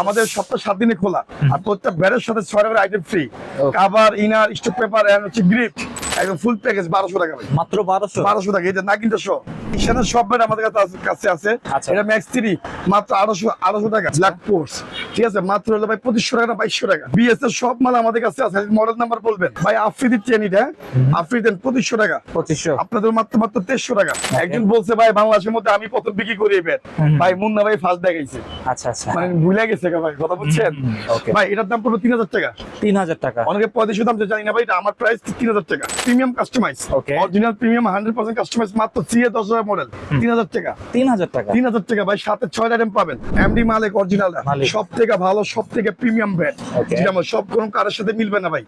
আমাদের সপ্তাহ সাত দিনে খোলা। আর প্রত্যেক ব্যারের সাথে ছয় টাকার item free. Cover inner stock paper হচ্ছে গ্রিপ একদম ফুল প্যাকেজ বারোশো টাকা ভাই। মাত্র বারোশো? বারোশো টাকা এটা না কিন্তু শো। ঈশানের সব আমাদের কাছে আছে- কাছে আছে। এটা ম্যাক্স থ্রি মাত্র আড়াইশো আড়াইশো টাকা। ব্ল্যাক কোর্স ঠিক আছে? মাত্র হলো ভাই পঁচিশশো টাকা বাইশশো টাকা। বিএস এর সব মাল আমাদের কাছে আছে। মডেল নাম্বার বলবেন। ভাই আফ্রিদির চেন এটা আফ্রিদেন পঁচিশশো টাকা। পঁচিশশো। আপনাদের মাত্র মাত্র তেইশশো টাকা। একজন বলছে ভাই বাংলাদেশের মধ্যে আমি প্রথম বিক্রি করি ব্যাট ভাই মুন্না ভাই ফার্স্ট দেখাইছে। আচ্ছা আচ্ছা। মানে ভুলে গেছে ভাই কথা বুঝছেন? okay. ভাই এটার দাম পড়বে তিন হাজার টাকা। তিন হাজার টাকা। অনেকে পঁয়ত্রিশশো দাম জানি না ভাই এটা আমার প্রাইস তিন হাজার টাকা। Premium customise Okay. Original premium hundred percent customise মাত্র থ্রি দশ হাজার মডেল তিন হাজার টাকা। তিন হাজার টাকা? তিন হাজার টাকা ভাই সাথে ছয় আইটেম পাবেন। এমডি মালিক অরিজিনাল সব থেকে ভালো সব থেকে প্রিমিয়াম ব্যাট Okay. যেটা আমার সব কোনো কারোর সাথে মিলবে না ভাই।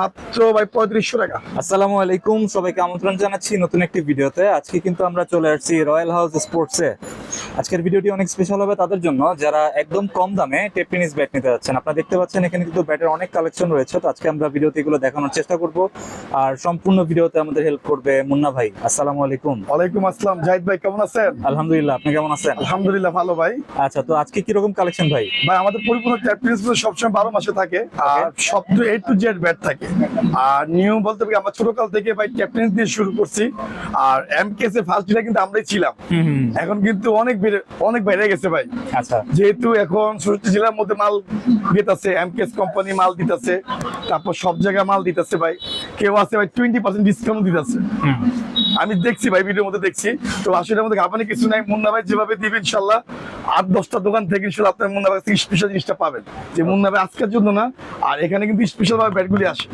মাত্র ভাই পঁয়ত্রিশশো টাকা। আসসালামু আলাইকুম সবাইকে আমন্ত্রণ জানাচ্ছি নতুন একটি ভিডিওতে। আজকে কিন্তু আমরা চলে আসছি রয়্যাল হাউস স্পোর্টসে আজকের ভিডিওটি অনেক স্পেশাল হবে তাদের জন্য। যারা একদম কম দামে টেপ টেনিস ব্যাট নিতে যাচ্ছেন আপনারা দেখতে পাচ্ছেন এখানে কিন্তু ব্যাটের অনেক কালেকশন রয়েছে। তো আজকে আমরা ভিডিওতে এগুলো দেখানোর চেষ্টা করব। আর সম্পূর্ণ ভিডিওতে আমাদের হেল্প করবে মুন্না ভাই। আসসালামু আলাইকুম। ওয়ালাইকুম আসসালাম। জাহিদ ভাই কেমন আছেন? আলহামদুলিল্লাহ আপনি কেমন আছেন? আলহামদুলিল্লাহ ভালো ভাই। আচ্ছা তো আজকে কীরকম কালেকশন ভাই? ভাই আমাদের পরিপূর্ণ চ্যাম্পিয়ন্স সবসময় বারো মাসে থাকে আর সব এ টু জেড ব্যাট থাকে। আর নিয়ম বলতে পারি আমরা ছোটকাল থেকে ভাই ক্যাপ্টেন্স দিয়ে শুরু করছি আর এম কেসে ফার্স্ট কিন্তু আমরাই ছিলাম। এখন কিন্তু অনেক বেড়ে অনেক বেড়ে গেছে ভাই। আচ্ছা। যেহেতু এখন ষষ্ঠী জেলার মধ্যে মাল দিতেছে এমকেএস কোম্পানি মাল দিতেছে তারপর সব জায়গায় মাল দিতেছে ভাই। কেউ আছে ভাই টোয়েন্টি পার্সেন্ট ডিসকাউন্ট দিতেছে। আমি দেখছি ভাই ভিডিওর মধ্যে দেখছি। তো আসলে মধ্যে ঘাপানি কিছু নাই। মুন্না ভাই যেভাবে দিবে ইনশাল্লাহ আট দশটা দোকান থেকে ইনশাল্লাহ আপনার মুন্না ভাই স্পেশাল জিনিসটা পাবেন। যে মুন্না ভাই আজকের জন্য না আর এখানে কিন্তু স্পেশাল ভাবে ব্যাটগুলি আসে।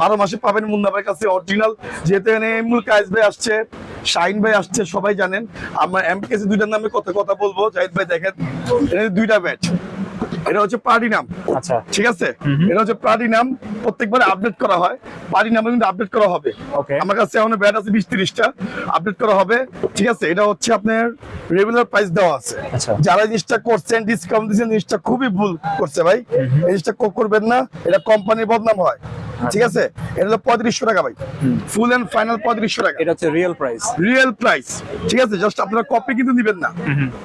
বারো মাসে পাবেন মুন্না ভাইয়ের কাছে অরিজিনাল যেহেতু এখানে এমুল কায়েস ভাই আসছে শাইন ভাই আসছে সবাই জানেন। আমরা এম কেসে দুইটার নামে কথা কথা বলব? জাহিদ ভাই দেখেন এখানে দুইটা ব্যাট এটা হচ্ছে পার্টি নাম আচ্ছা। ঠিক আছে? এটা হচ্ছে পার্টি নাম প্রত্যেকবার আপডেট করা হয়। পার্টি নামে কিন্তু আপডেট করা হবে. আমার কাছে এখন ব্যাট আছে বিশ তিরিশটা। আপডেট করা হবে। ঠিক আছে? এটা হচ্ছে আপনার রেগুলার প্রাইস দেওয়া আছে। আচ্ছা। যারা জিনিসটা করছেন ডিসকাউন্ট দিচ্ছেন জিনিসটা খুবই ভুল করছে ভাই। এই জিনিসটা কোক করবেন না। এটা কোম্পানির বদনাম হয়। ঠিক আছে? এটা হলো পঁয়ত্রিশশো টাকা ভাই। ফুল এন্ড ফাইনাল পঁয়ত্রিশশো টাকা। এটা হচ্ছে রিয়েল প্রাইস রিয়েল প্রাইস ঠিক আছে? জাস্ট আপনারা কপি কিন্তু নিবেন না।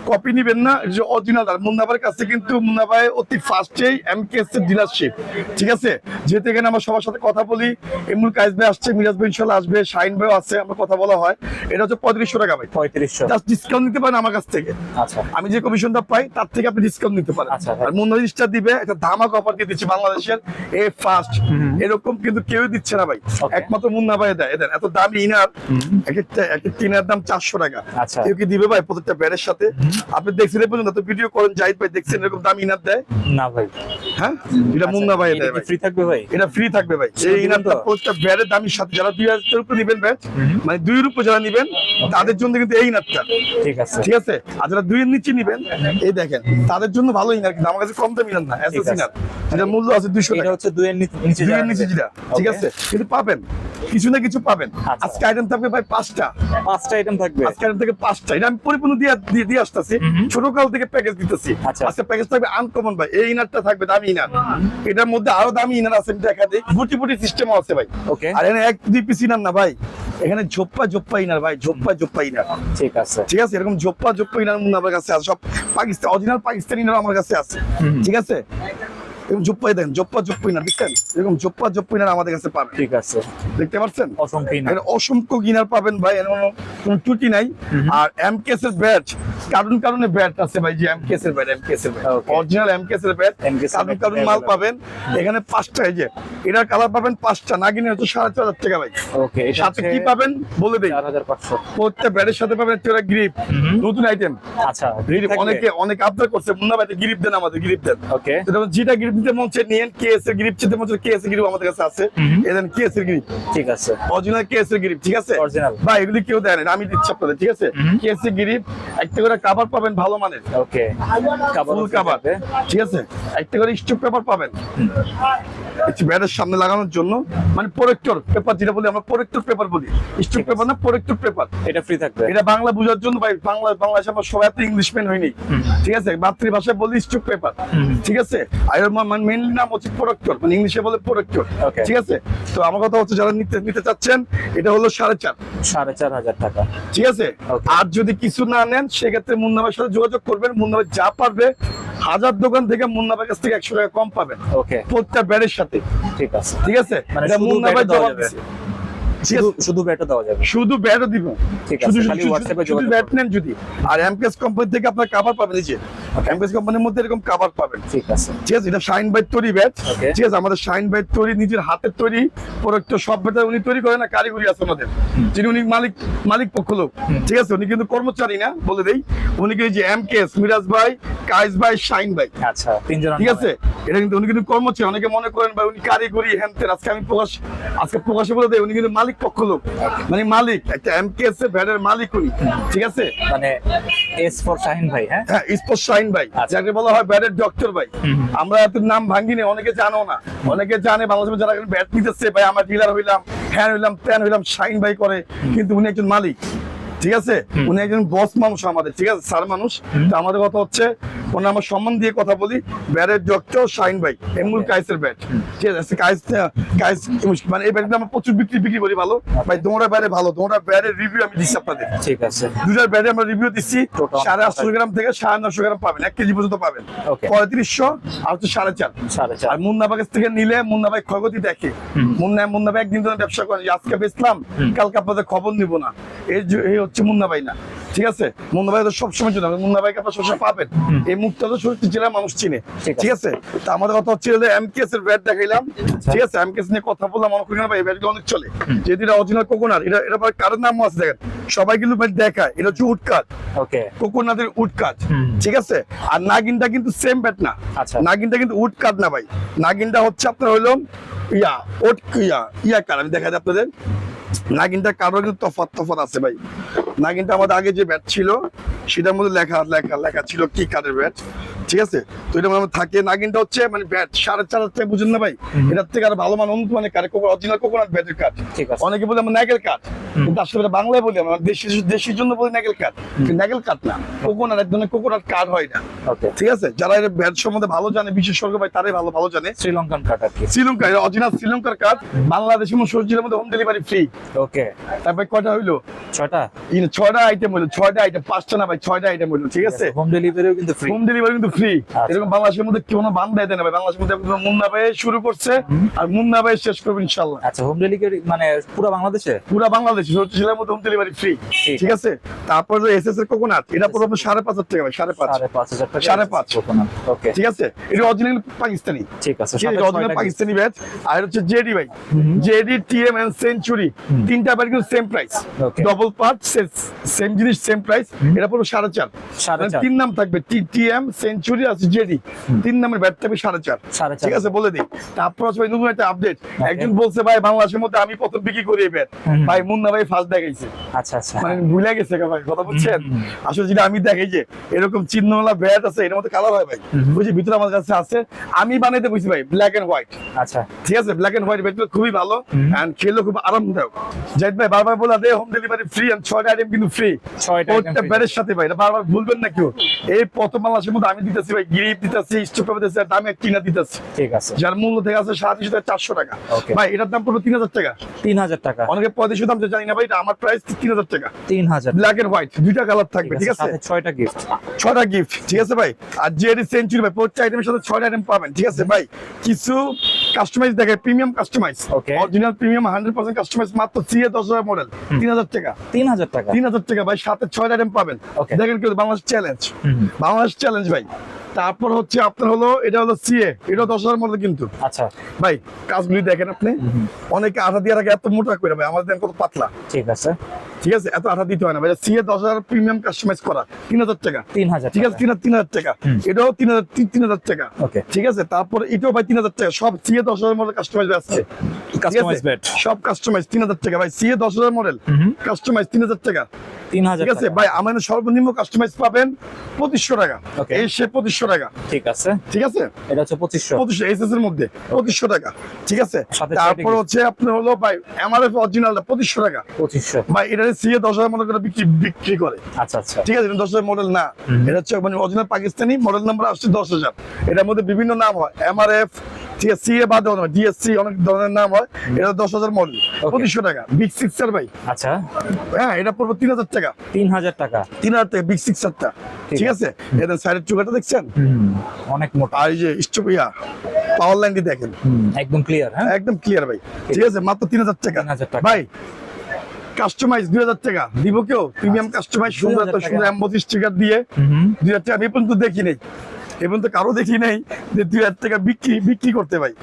কপি নিবেন না। এটা অরিজিনাল আর মুন্নাবার কাছে কিন্তু মুন্নাবাই অতি ফার্স্টেই এমকেএস এর ডিলারশিপ ঠিক আছে? যেহেতু এখানে আমরা সবার সাথে কথা বলি এমুল কাইস ভাই আসছে মিরাজ ভাই ইনশাল্লাহ আসবে শাইন ভাই আছে আমরা কথা বলা হয়। এটা হচ্ছে পঁয়ত্রিশশো টাকা ভাই। পঁয়ত্রিশশো। জাস্ট ডিসকাউন্ট নিতে পারেন আমার কাছ থেকে। আচ্ছা। আমি যে কমিশনটা পাই তার থেকে আপনি ডিসকাউন্ট নিতে পারেন। আচ্ছা, আর মুন্না জিনিসটা দিবে একটা ধামাক অফার দিয়ে দিচ্ছে বাংলাদেশের। এ ফার্স্ট এরকম কিন্তু কেউ দিচ্ছে না ভাই. একমাত্র মুন্না ভাই দেয়। দেন এত দামি ইনার এক একটা এক একটা ইনার দাম চারশো টাকা। আচ্ছা। কেউ কি দিবে ভাই প্রত্যেকটা ব্যারের সাথে? আপনি দেখছেন পর্যন্ত ভিডিও করেন জাহিদ ভাই দেখছেন এরকম দামি ইনার দেয়? না ভাই। হ্যাঁ? এটা মুন্না ভাই এটা ফ্রি থাকবে ভাই? এটা ফ্রি থাকবে ভাই। এই ইনামটা তো? ব্যারের দামের সাথে যারা দুই হাজার উপরে নিবেন ব্যাচ মানে দুই উপরে যারা নেবেন তাদের জন্য কিন্তু এই ইনারটা ঠিক আছে। ঠিক আছে? আর যারা দুইয়ের নিচে নিবেন এই দেখেন তাদের জন্য ভালো ইনার কিন্তু আমার কাছে কম দামি ইনার না এসএস ইনার যেটা মূল্য আছে দুইশো এটা টাকা। হচ্ছে দুইয়ের নিচে নিচে দুইয়ের নিচে যেটা। ঠিক আছে? কিন্তু পাবেন। কিছু না কিছু পাবেন। আচ্ছা। আজকে আইটেম থাকবে ভাই পাঁচটা। পাঁচটা আইটেম থাকবে। আজকে item থেকে পাঁচটা। এটা আমি পরিপূর্ণ দিয়ে দিয়ে আসতেছি। ছোট কাল থেকে প্যাকেজ দিতেছি। আচ্ছা। আজকে প্যাকেজ থাকবে আনকমন ভাই। এই ইনারটা থাকবে দামি ইনার এটার মধ্যে আরও দামি ইনার আছে দেখা দিই। বুটি বুটি সিস্টেম আছে ভাই। Okay. আর এখানে এক দুই পিস ইনার না ভাই। এখানে ঝোপ্পা ঝোপ্পা ইনার ভাই। ঝোপ্পা ঝোপ্পা ইনার ঠিক আছে। ঠিক আছে? এরকম ঝোপ্পা জোপ্পা ইনার আমার কাছে আছে। সব পাকিস্তান অরিজিনাল পাকিস্তানি ইনার আমার কাছে আছে। ঠিক আছে? এরকম জোপ্পাই দেন জোপ্পা জোপ্পা দেখছেন? এরকম জোপ্পা জোপ্পা আমাদের কাছে পাবেন। ঠিক আছে। দেখতে পাচ্ছেন? অসংখ্য অসংখ্য গিনার পাবেন ভাই এর কোনো কোনো ত্রুটি নাই। আর এমকেএস এর ব্যাট কারণ কারণে ব্যাট আছে ভাই যে এমকেএস এর ব্যাট এমকেএস এর ব্যাট Okay. অরিজিনাল এমকেএস এর ব্যাট কারণ কারণ মাল পাবেন। এখানে পাঁচটা এই যে এটার কালার পাবেন পাঁচটা না কিনে হচ্ছে সাড়ে চার হাজার টাকা ভাই। ওকে সাথে কি পাবেন? বলে দেই। প্রত্যেক ব্যাটের সাথে পাবেন একটা গ্রিপ নতুন আইটেম আচ্ছা গ্রিপ অনেকে অনেক আবদার করছে মুন্না ভাই গ্রিপ দেন আমাদের গ্রিপ দেন। ওকে যেটা গ্রিপ দিতে মন চায় নিয়েন কেএস এর গ্রিপ চিনতে মন চায় কেএস এর গ্রিপ আমাদের কাছে আছে। এদেন কেএস এর গ্রিপ। ঠিক আছে। অরিজিনাল কেএস এর গ্রিপ ঠিক আছে? অরিজিনাল। ভাই এগুলি কেউ দেয় না আমি দিচ্ছি আপনাদের ঠিক আছে? কেএস এর গ্রিপ একটা করে কাভার পাবেন ভালো মানের। ওকে কাবার ফুল কাভার ঠিক আছে? একটা করে স্টুপ পেপার পাবেন। ব্যাটের সামনে লাগানোর জন্য মানে পেপার যেটা বলি আমরা পেপার বলি। স্টক পেপার না পেপার। এটা ফ্রি থাকবে। এটা বাংলা বোঝার জন্য ভাই বাংলা বাংলাদেশে আমরা সবাই ইংলিশম্যান হয়নি। ঠিক আছে? মাতৃভাষায় বলি স্টক পেপার। ঠিক আছে? আর মানে মেইনলি নাম হচ্ছে মানে ইংলিশে বলে ঠিক আছে? তো আমার কথা হচ্ছে যারা নিতে নিতে চাচ্ছেন এটা হলো সাড়ে চার। সাড়ে চার হাজার টাকা। ঠিক আছে? আর যদি কিছু না নেন সেক্ষেত্রে মুন্নাবের সাথে যোগাযোগ করবেন। মুন্নাবে যা পারবে হাজার দোকান থেকে মুন্না ভাই কাছ থেকে একশো টাকা কম পাবেন। ওকে প্রত্যেকটা ব্যাটের সাথে। ঠিক আছে। ঠিক আছে? মানে মুন্না ভাই জবাব যাবে। শুধু ব্যাটও দেওয়া যাবে। শুধু ব্যাটও দিব ঠিক আছে, শুধু ব্যাট নেন যদি। আর এমকেএস কোম্পানি থেকে আপনার কাভার পাবেন এই কোম্পানির মধ্যে এরকম কাভার পাবেন। ঠিক আছে। ঠিক আছে এটা শাইন বাই তৈরি ব্যাট ঠিক আছে আমাদের শাইন বাই তৈরি নিজের হাতের তৈরি প্রোডাক্ট সব ব্যাটা উনি তৈরি করেন না কারিগরি আছে আমাদের। যিনি উনি মালিক মালিক পক্ষ লোক। ঠিক আছে উনি কিন্তু কর্মচারী না বলে দেই। উনি কিন্তু যে এম কে মিরাজ ভাই কাইস ভাই শাইন ভাই। আচ্ছা তিনজন ঠিক আছে? এটা কিন্তু উনি কিন্তু কর্মচারী অনেকে মনে করেন ভাই উনি কারিগরি হ্যান্তেন আজকে আমি প্রকাশ আজকে প্রকাশে বলে দেয় উনি কিন্তু মালিক পক্ষ লোক। মানে মালিক একটা এম কে এস ভ্যাটের মালিক উনি। ঠিক আছে? মানে এস ফর শাহিন ভাই হ্যাঁ? হ্যাঁ স্পোর্টস শাইন ভাই আচ্ছা। যাকে বলা হয় ব্যাটের ডক্টর ভাই। আমরা এত নাম ভাঙ্গিনি অনেকে জানো না। অনেকে জানে বাংলাদেশে যারা ব্যাট নিতেছে ভাই আমরা ডিলার হইলাম হ্যান হইলাম ত্যান হইলাম শাইন ভাই করে কিন্তু উনি একজন মালিক। ঠিক আছে? উনি একজন বস মানুষ আমাদের ঠিক আছে? স্যার মানুষ। তো আমাদের কথা হচ্ছে ওনার আমার সম্মান দিয়ে কথা বলি। ব্যাটের ডক্টর শাইন ভাই এমুল কাইসের ব্যাট। ঠিক আছে? কাইস কাইস মানে এই ব্যাটটা আমরা প্রচুর বিক্রি বিক্রি করি ভালো। ভাই দোমরা ব্যাটে ভালো দোমরা ব্যাটের রিভিউ আমি দিচ্ছি আপনাদের। ঠিক আছে। দুটার ব্যাটে আমরা রিভিউ দিচ্ছি। সাড়ে আটশো গ্রাম থেকে সাড়ে নশো গ্রাম পাবেন এক কেজি পর্যন্ত পাবেন. পঁয়ত্রিশশো আর হচ্ছে সাড়ে চার। আর মুন্না ভাই থেকে নিলে মুন্না ভাই ক্ষয়ক্ষতি দেখে। মুন্না মুন্না ভাই একদিন ধরে ব্যবসা করেন আজকে বেচলাম কালকে আপনাদের খবর নিব না। এই এই হচ্ছে মুন্না ভাই না। ঠিক আছে? মুন্না ভাই তো সবসময় চিনে মুন্না ভাইকে আপনার সবসময় পাবেন। এই মুখটা তো সত্যি জেলার মানুষ চিনে। ঠিক আছে। তা আমাদের কথা হচ্ছে এমকেএস এর ব্যাট দেখাইলাম। ঠিক আছে? এমকেএস নিয়ে কথা বললাম মনে করি না ভাই এই ব্যাটগুলো অনেক চলে। যেহেতু এটা অরিজিনাল কোকোনাট এটা এটা কারোর নামও আছে দেখেন। সবাই কিন্তু ব্যাট দেখায় এটা হচ্ছে ওকে। কোকোনাটের উড ঠিক আছে? আর নাগিনটা কিন্তু সেম ব্যাট না। আচ্ছা। নাগিনটা কিন্তু উড কাট না ভাই। নাগিনটা হচ্ছে আপনার হইল ইয়া ওট ইয়া ইয়া কার আমি দেখাই আপনাদের। নাগিনটা কারোর কিন্তু তফাত তফাত আছে ভাই। নাগিনটা আমাদের আগে যে ব্যাট ছিল সেটার মধ্যে লেখা লেখা লেখা ছিল কি কাঠের ব্যাট ঠিক আছে? তো এটা মানে থাকে নাগিনটা হচ্ছে মানে ব্যাট সাড়ে চার হাজার বুঝুন না ভাই? এটার থেকে আর ভালো মান উন্নত মানে কারে অরিজিনাল কোকোনাট ব্যাটের কাঠ ঠিক আছে। অনেকে বলে আমার নাগেল কাঠ কিন্তু আসলে বাংলায় বলি আমরা দেশি দেশির জন্য বলি নাগেল কাঠ। কাঠ না। কোকোনাট এক ধরনের কোকোনাট কাঠ হয় না। ঠিক আছে? যারা এর ব্যাট সম্বন্ধে ভালো জানে বিশেষজ্ঞ ভাই তারাই ভালো ভালো জানে। শ্রীলঙ্কান কাট আর কি। শ্রীলঙ্কা অরিজিনাল শ্রীলঙ্কার কাঠ। বাংলাদেশ এবং মধ্যে হোম ডেলিভারি ফ্রি ওকে। তারপরে কয়টা হইল? ছয়টা। এই ছয়টা আইটেম হইল ছয়টা আইটেম পাঁচটা না ভাই ছয়টা আইটেম ঠিক আছে? হোম ডেলিভারিও কিন্তু ফ্রি হোম ডেলিভারি কিন্তু ফ্রি আচ্ছা। এরকম বাংলাদেশের মধ্যে কোনো বান্ধা দেয় না ভাই। বাংলাদেশের মধ্যে মুন্না ভাই শুরু করছে আর মুন্না ভাই শেষ করবে ইনশাল্লাহ আচ্ছা হোম ডেলিভারি মানে পুরো বাংলাদেশে? পুরা বাংলাদেশ। সত্যি জেলার মধ্যে হোম ডেলিভারি ফ্রি ঠিক আছে? তারপর এস এস এর কোকোনাট এটা পুরো আপনার সাড়ে পাঁচ হাজার টাকা সাড়ে পাঁচ। সাড়ে পাঁচ। ওকে ঠিক আছে? এটা অরিজিনাল পাকিস্তানি। ঠিক আছে অরিজিনাল পাকিস্তানি ব্যাচ আর হচ্ছে জেডি ভাই। জেডি টিএম এন্ড সেঞ্চুরি তিনটা ব্যাট কিন্তু same price double part same জিনিস সেম প্রাইস এটা পুরো সাড়ে চার। মানে চার। তিন নাম থাকবে টিএম সেঞ্চুরি আর জেডি তিন নামের ব্যাট থাকবে সাড়ে চার। ঠিক আছে বলে দিই। তারপর হচ্ছে নতুন একটা আপডেট একজন বলছে ভাই বাংলাদেশের মধ্যে আমি প্রথম বিক্রি করি ব্যাট ভাই মুন্না ভাই ফার্স্ট দেখাইছে। আচ্ছা আচ্ছা। মানে ভুলে গেছে ভাই কথা বুঝছেন? আসলে যেটা আমি দেখি যে এরকম চিহ্নওয়ালা ব্যাট আছে এর মধ্যে কালার হয় ভাই। বুঝছি ভিতরে আমার কাছে আছে। আমি বানাইতে বুঝছি ভাই ব্ল্যাক এন্ড হোয়াইট আচ্ছা। ঠিক আছে? ব্ল্যাক এন্ড হোয়াইট ব্যাটগুলো খুবই ভালো এন্ড খেললে খুব আরামদায়ক। জাহিদ ভাই বারবার বলা দে হোম ডেলিভারি ফ্রি এন্ড ছয়টা আইটেম কিন্তু ফ্রি প্রত্যেকটা ব্যাটের সাথে ভাই এটা বারবার ভুলবেন না কেউ। এই প্রথম বাংলাদেশের মধ্যে আমি দিতেছি ভাই গ্রিপ দিতেছি স্টপ দিতেছি আর দামে কিনা দিতেছি। ঠিক আছে। যার মূল্য থেকে আছে সাড়ে তিনশো থেকে চারশো টাকা। ভাই এটার দাম পড়বে তিন হাজার টাকা। তিন হাজার টাকা। অনেকে পঁয়ত্রিশশো দাম জানি না ভাই এটা আমার প্রাইস তিন হাজার টাকা। তিন হাজার ব্ল্যাক এন্ড হোয়াইট দুইটা কালার থাকবে ঠিক আছে ছয়টা গিফট ছয়টা গিফট ঠিক আছে ভাই? আর সেঞ্চুরি ভাই প্রত্যেক আইটেমের সাথে ছয়টা আইটেম পাবেন ঠিক আছে ভাই? কিছু কাস্টমাইজ দেখে premium customise. Original premium hundred percent customise মাত্র সিএ দশ হাজার মডেল তিন হাজার টাকা। তিন হাজার টাকা। তিন হাজার টাকা ভাই সাথে আইটেম পাবেন। দেখেন কি বাংলাদেশ চ্যালেঞ্জ বাংলাদেশ চ্যালেঞ্জ ভাই। তারপর হচ্ছে আপনার হলো এটা হলো সিএ এটা দশ হাজার মডেল কিন্তু। আচ্ছা। ভাই কাজগুলি দেখেন আপনি। অনেকে আঠা দিয়ে রাখে এত মোটা করে ভাই আমাদের কত পাতলা। ঠিক আছে। ঠিক আছে? এত আঠা দিতে হয় না। ভাই সিএ দশ হাজার প্রিমিয়াম কাস্টমাইজ করা। তিন হাজার টাকা। তিন হাজার ঠিক আছে? তিন তিন হাজার টাকা। এটাও তিন হাজার তিন হাজার টাকা। ঠিক আছে? তারপর এটাও ভাই তিন হাজার টাকা। সব সিএ দশ হাজার মডেল কাস্টমাইজ আসছে। সব কাস্টমাইজ তিন হাজার টাকা। ভাই সিএ দশ হাজার মডেল কাস্টমাইজ তিন হাজার টাকা। ঠিক আছে? ভাই আমাদের সর্বনিম্ন কাস্টমাইজ পাবেন পঁচিশশো টাকা। এই সে পঁচিশশো টাকা। ঠিক আছে। ঠিক আছে? এটা হচ্ছে পঁচিশশো। পঁচিশশো এসএস এর মধ্যে। পঁচিশশো টাকা। ঠিক আছে? তারপর হচ্ছে আপনার হলো ভাই এমআরএফ অরিজিনালটা পঁচিশশো টাকা। পঁচিশশো। ভাই এটা সিএ দশ হাজার মডেল করে বিক্রি বিক্রি করে। আচ্ছা আচ্ছা। ঠিক আছে দশ হাজার মডেল না। এটা হচ্ছে মানে অরিজিনাল পাকিস্তানি মডেল নাম্বার আসছে দশ হাজার। এটার মধ্যে বিভিন্ন নাম হয়। বাদ ডিএসসি অনেক ধরনের নাম হয়। এটা দশ হাজার মডেল পঁচিশশো টাকা। বিগ সিক্সার ভাই। আচ্ছা। হ্যাঁ এটা পড়ব তিন হাজার টাকা। তিন হাজার টাকা। তিন হাজার টাকা বিগ সিক্সারটা ঠিক আছে। এদের সাইডের চুকাটা দেখছেন? অনেক মোটা। আর এই যে স্টপ ইয়া পাওয়ার লাইনটি দেখেন। একদম ক্লিয়ার হ্যাঁ? একদম ক্লিয়ার ভাই। ঠিক আছে। মাত্র তিন হাজার টাকা। 3,000 টাকা। ভাই কাস্টমাইজ দুই হাজার টাকা। দিব কেউ? প্রিমিয়াম কাস্টমাইজ সুন্দর এত সুন্দর। স্টিকার দিয়ে। দুই হাজার টাকা আমি পর্যন্ত দেখি নেই। এ পর্যন্ত কারও দেখি নাই যে দুই হাজার টাকা বিক্রি বিক্রি করতে ভাই।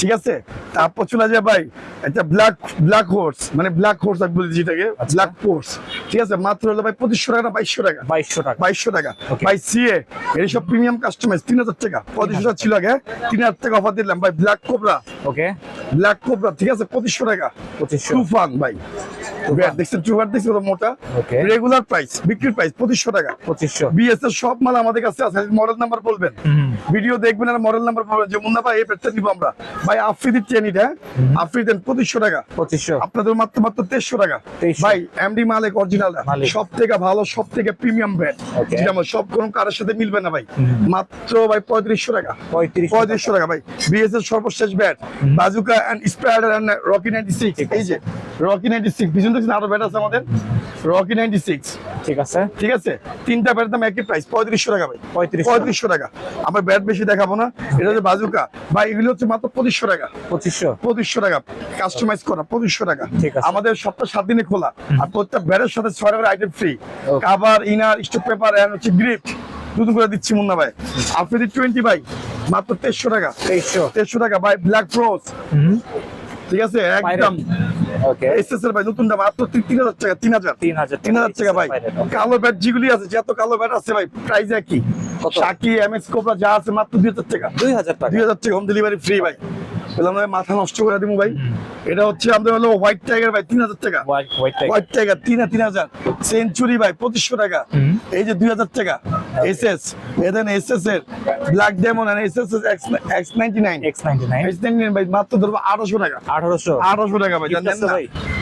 ঠিক আছে? তারপর চলে যায় ভাই একটা ব্ল্যাক ব্ল্যাক হোর্স মানে ব্ল্যাক হোর্স আমি বলি যেটাকে আচ্ছা। ব্ল্যাক হোর্স ঠিক আছে? মাত্র হলো ভাই পঁচিশশো টাকা না বাইশশো টাকা? বাইশশো টাকা। বাইশশো টাকা। ভাই সিএ এই সব প্রিমিয়াম কাস্টমাইজ তিন হাজার টাকা। পঁচিশশো টাকা ছিল আগে তিন হাজার টাকা অফার দিলাম। ভাই black cobra okay black cobra ঠিক আছে? পঁচিশশো টাকা। পঁচিশশো। তুফান ভাই। ব্যাট দেখছেন টুফার দেখছেন মোটা? রেগুলার প্রাইস বিক্রির প্রাইস পঁচিশশো টাকা। পঁচিশশো। বিএস সব মাল আমাদের কাছে আছে মডেল নাম্বার বলবেন। ভিডিও দেখবেন আর মডেল নাম্বার বলবেন। যে মুন্না ভাই এই পেটটা নিবো আমরা। ভাই আফ্রিদির চেন এটা আফ্রিদেন পঁচিশশো টাকা। পঁচিশশো। আপনাদের মাত্র মাত্র তেইশশো টাকা। ভাই এমডি মালিক অরিজিনাল সব থেকে ভালো সব থেকে প্রিমিয়াম ব্যাট যেটা আমার সব কোন কারোর সাথে মিলবে না ভাই। মাত্র ভাই পঁয়ত্রিশশো টাকা। পঁয়ত্রিশশো টাকা। ভাই। বিএস এর সর্বশেষ bat bazooka Rocky ninety six এই যে রকি নাইনটি সিক্স পিছন দেখছেন আরও ব্যাট আছে আমাদের। রকি নাইনটি সিক্স ঠিক আছে। ঠিক আছে? তিনটা ব্যাটের দাম একই প্রাইস পঁয়ত্রিশশো টাকা ভাই। 3500 পঁয়ত্রিশশো টাকা। আমরা ব্যাট বেশি দেখাবো না। এটা হচ্ছে বাজুকা ভাই এগুলো হচ্ছে মাত্র পঁচিশশো টাকা। পঁচিশশো। পঁচিশশো টাকা। কাস্টমাইজ করা পঁচিশশো টাকা। ঠিক আছে। আমাদের সপ্তাহ সাত দিনে খোলা। আর প্রত্যেক ব্যাটের সাথে ছয় টাকার item free. Cover inner stop paper and হচ্ছে গ্রিপ দুটো করে দিচ্ছি মুন্না ভাই। আপনি টোয়েন্টি ভাই। মাত্র তেইশশো টাকা। তেইশশো। তেইশশো টাকা। ভাই ব্ল্যাক ফ্রোজ ঠিক আছে? একদম। ওকে ভাই নতুনটা মাত্র তিন তিন হাজার টাকা তিন হাজার। তিন হাজার তিন হাজার টাকা ভাই। কালো ব্যাট যেগুলি আছে যত কালো ব্যাট আছে ভাই প্রাইস একই। কত? শাকি এমএক্স যা আছে মাত্র দুই হাজার টাকা। দুই হাজার টাকা। দুই হাজার টাকা হোম ডেলিভারি ফ্রি ভাই। বললাম ভাই মাথা নষ্ট করে দিব ভাই। এটা হচ্ছে আমাদের হলো হোয়াইট টাইগার ভাই তিন হাজার টাকা। হোয়াইট টাইগার তিন তিন হাজার। সেঞ্চুরি ভাই পঁচিশশো টাকা। এই যে দুই হাজার টাকা। এস এস এদেন এস এস এর black demon S S X ninety nine X ninety nine X ninety nine ভাই মাত্র ধরবো আঠারোশো টাকা। আঠারোশো? আঠারোশো টাকা ভাই জানেন না?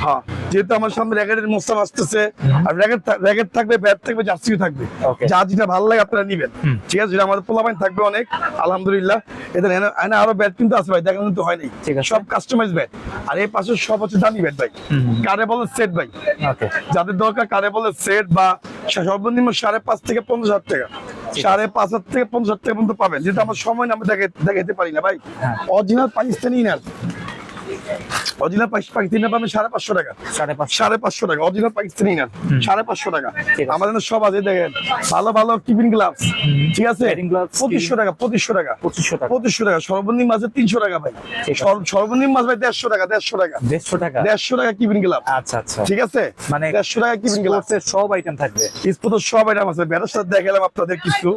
হ্যাঁ যেহেতু আমার সামনে র্যাকেটের মোস্তাম আসতেছে আর র্যাকেট র্যাকেট থাকবে ব্যাট থাকবে জার্সিও থাকবে. যা যেটা ভালো লাগে আপনারা নিবেন। ঠিক আছে যেটা আমাদের পোলাপাইন থাকবে অনেক আলহামদুলিল্লাহ। এদের এনে- আরও ব্যাট কিন্তু আছে ভাই দেখানো কিন্তু ঠিক আছে। সব কাস্টমাইজ ব্যাট। আর এই পাশে সব হচ্ছে দামি ব্যাট ভাই। কারে বলে সেট ভাই। যাদের দরকার কারে বলে সেট বা সর্বনিম্ন সাড়ে পাঁচ থেকে পঞ্চাশ হাজার টাকা। সাড়ে পাঁচ হাজার থেকে পঞ্চাশ হাজার টাকা পর্যন্ত পাবেন। যেটা আমার সময় না আমি দেখে- দেখাতে পারি না ভাই। অরিজিনাল পাকিস্তানি না অরিজিনাল পাকিস্তানি পাবেন সাড়ে পাঁচশো টাকা। সাড়ে পাঁচশো। সাড়ে পাঁচশো টাকা অরিজিনাল পাকিস্তানি না সাড়ে পাঁচশো টাকা। আমাদের সব আছে দেখেন ভালো ভালো কিপিং গ্লাভস ঠিক আছে? পঁচিশশো টাকা পঁচিশশো টাকা। পঁচিশশো টাকা। পঁচিশশো টাকা সর্বনিম্ন আছে তিনশো টাকা ভাই। সর্বনিম্ন আছে ভাই দেড়শো টাকা দেড়শো টাকা। দেড়শো টাকা? দেড়শো টাকা কিপিং গ্লাভ আচ্ছা আচ্ছা। ঠিক আছে? মানে দেড়শো টাকা কিপিং গ্লাভ স্পোর্টসের সব আইটেম থাকবে। স্পোর্টের সব আইটেম আছে। ব্যাটের সাথে দেখালাম আপনাদের কিছু।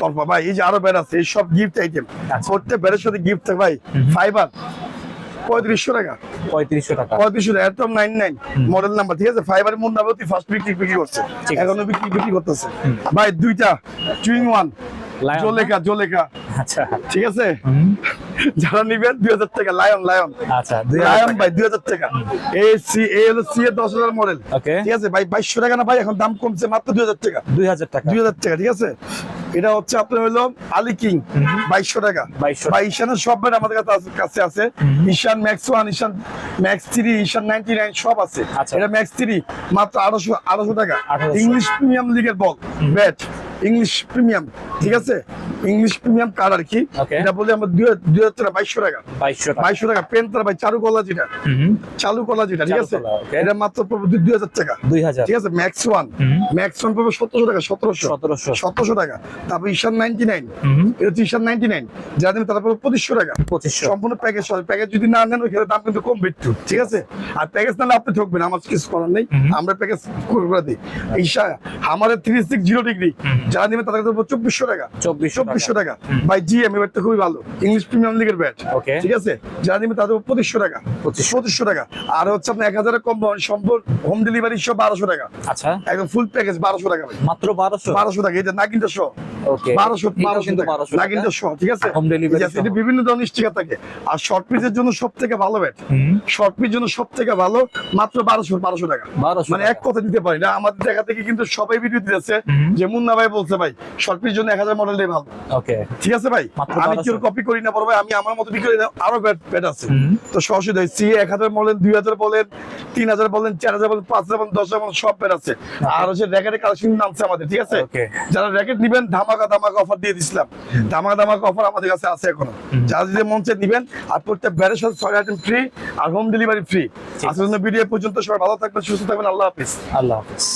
তরফা ভাই এই যে আরও ব্যাট আছে এই সব গিফট আইটেম আচ্ছা। প্রত্যেক ব্যাটের সাথে গিফট থাকে ভাই। ফাইবার পঁয়ত্রিশশো টাকা। পঁয়ত্রিশশো টাকা। পঁয়ত্রিশশো টাকা একদম নাইন নাইন মডেল নাম্বার ঠিক আছে? ফাইবার মন নাম্বার ফার্স্ট বিক্রি বিক্রি করছে। এখনও বিক্রি বিক্রি করতেছে। ভাই দুইটা চুইং ওয়ান জোলেখা জোলেখা আচ্ছা। ঠিক আছে? যারা নিবেন দুই হাজার টাকা লায়ন লায়ন আচ্ছা লায়ন। ভাই দুই হাজার টাকা। এ সি এ হলো সি এর দশ হাজার মডেল ঠিক আছে? ভাই বাইশশো টাকা না ভাই এখন দাম কমছে মাত্র দুই হাজার টাকা। দুই হাজার টাকা। দুই হাজার টাকা ঠিক আছে? এটা হচ্ছে আপনার হলো আলি কিং বাইশশো টাকা। 2200 বা ঈশানের সব ব্যাট আমাদের কাছে আছে- কাছে আছে। Ishan max one Ishan max three Ishan ninety nine সব আছে। আচ্ছা। এটা ম্যাক্স থ্রি মাত্র আড়াইশো আড়াইশো টাকা। 1800 ইংলিশ প্রিমিয়াম লিগের বল ব্যাট। ইংলিশ প্রিমিয়াম ঠিক আছে? ইংলিশ প্রিমিয়াম কার আর কি? এটা বলে আমরা দুই দুই হাজার টাকা বাইশশো টাকা। বাইশশো টাকা। পেন তার ভাই চারু কলা যেটা। চালু কলা যেটা ঠিক আছে? এটা মাত্র পড়বে দুই- হাজার টাকা। দুই হাজার। ঠিক আছে? ম্যাক্স ওয়ান ম্যাক্স ওয়ান পাবে সতেরোশো টাকা সতেরোশো। সতেরোশো। সতেরোশো টাকা। তারপর ঈশান নাইনটি নাইন এটা হচ্ছে ঈশান নাইনটি নাইন যারা দেবেন তারা পাবে পঁচিশশো টাকা। পঁচিশশো। সম্পূর্ণ প্যাকেজ হবে প্যাকেজ যদি না নেন ওইখানে দাম কিন্তু কম একটু। ঠিক আছে? আর প্যাকেজ নাহলে আপনি ঠকবেন আমার কিছু করার নেই। আমরা প্যাকেজ করে দিই। ঈশা আমাদের থ্রি সিক্স জিরো ডিগ্রি যারা নেবেন তাদের দেবো চব্বিশশো টাকা। চব্বিশশো টাকা। ভাই জি এম এবার তো খুবই ভালো। ইংলিশ প্রিমিয়াম লিগের ব্যাট Okay. ঠিক আছে? যারা নেবেন তাদের পঁচিশশো টাকা। পঁচিশশো। টাকা। আর হচ্ছে আপনার এক হাজারের কম সম্ভব হোম ডেলিভারি সব বারোশো টাকা। আচ্ছা। একদম ফুল প্যাকেজ বারোশো টাকা মাত্র বারোশো? বারোশো টাকা। এটা নাগিনটা শো বারোশো বারোশো কিন্তু টাকা। বারোশো নাগিনটা শো ঠিক আছে? Home delivery এটা সহ। বিভিন্ন ধরনের স্টিকার থাকে। আর শর্ট পিসের জন্য সব থেকে ভালো ব্যাট শর্ট পিস জন্য সব থেকে ভালো মাত্র বারোশো বারোশো টাকা। 1200 মানে এক কথা দিতে পারি না। আমাদের দেখা থেকে কিন্তু সবাই ভিডিও দিতেছে যে মুন্না ভাই বলছে ভাই শর্ট পিস জন্য এক হাজার মডেল ভালো। ওকে ঠিক আছে ভাই? আমি 1200 কেউ কপি করি না বড় ভাই আমি আমার মতো বিক্রি করি আরও ব্যাট আছে। তো সরাসরি দেয় সি এক হাজার বলেন দুই হাজার বলেন তিন হাজার বলেন চার হাজার বলেন পাঁচ হাজার বলেন দশ হাজার বলেন সব ব্যাট আছে। আর হচ্ছে র্যাকেটের কালেকশন নামছে আমাদের ঠিক আছে. যারা র্যাকেট নিবেন ধামাকা ধামাকা অফার দিয়ে দিছিলাম। ধামাকা ধামাকা অফার আমাদের কাছে আছে এখনও। যারা যদি মন চায় নিবেন আর প্রত্যেক ব্যাটের সাথে ছয় আইটেম ফ্রি আর হোম ডেলিভারি ফ্রি আজকের জন্য ভিডিও পর্যন্ত সবাই ভালো থাকবেন সুস্থ থাকবেন আল্লাহ হাফিজ। আল্লাহ হাফিজ।